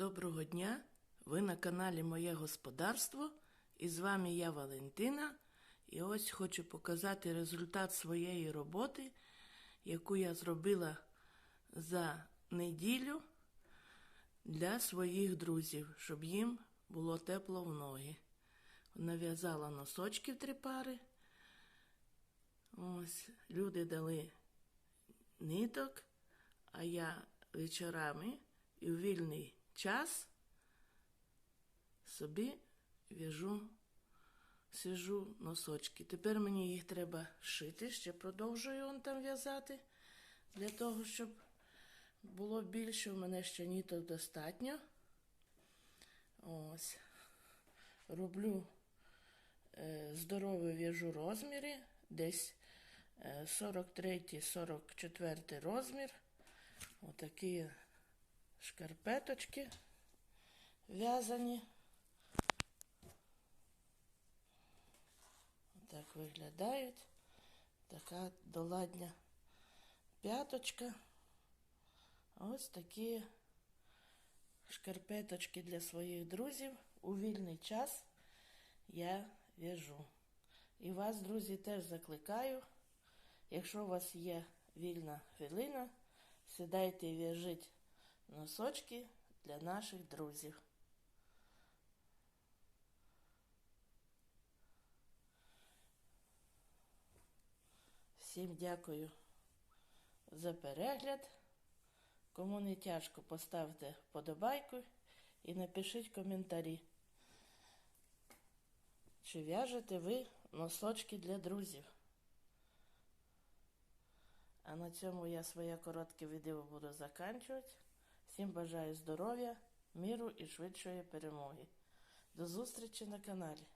Доброго дня! Ви на каналі Моє Господарство і з вами я Валентина. І ось хочу показати результат своєї роботи, яку я зробила за неділю для своїх друзів, щоб їм було тепло в ноги. Нав'язала носочки в три пари. Ось люди дали ниток, а я вечорами і вільний час собі в'яжу, сижу носочки. Тепер мені їх треба шити, ще продовжую он там в'язати, для того, щоб було більше. У мене ще ніток достатньо. Ось. Роблю е, здоровий в'яжу розміри, десь е, 43-44 розмір. Отакі шкарпеточки в'язані. Так виглядають. Така доладня п'яточка. Ось такі шкарпеточки для своїх друзів. У вільний час я в'яжу. І вас, друзі, теж закликаю. Якщо у вас є вільна хвилина, сідайте і в'яжіть носочки для наших друзів. Всім дякую за перегляд. Кому не тяжко, поставте вподобайку і напишіть коментарі. Чи в'яжете ви носочки для друзів? А на цьому я своє коротке відео буду заканчувати. Всім бажаю здоров'я, міру і швидшої перемоги. До зустрічі на каналі.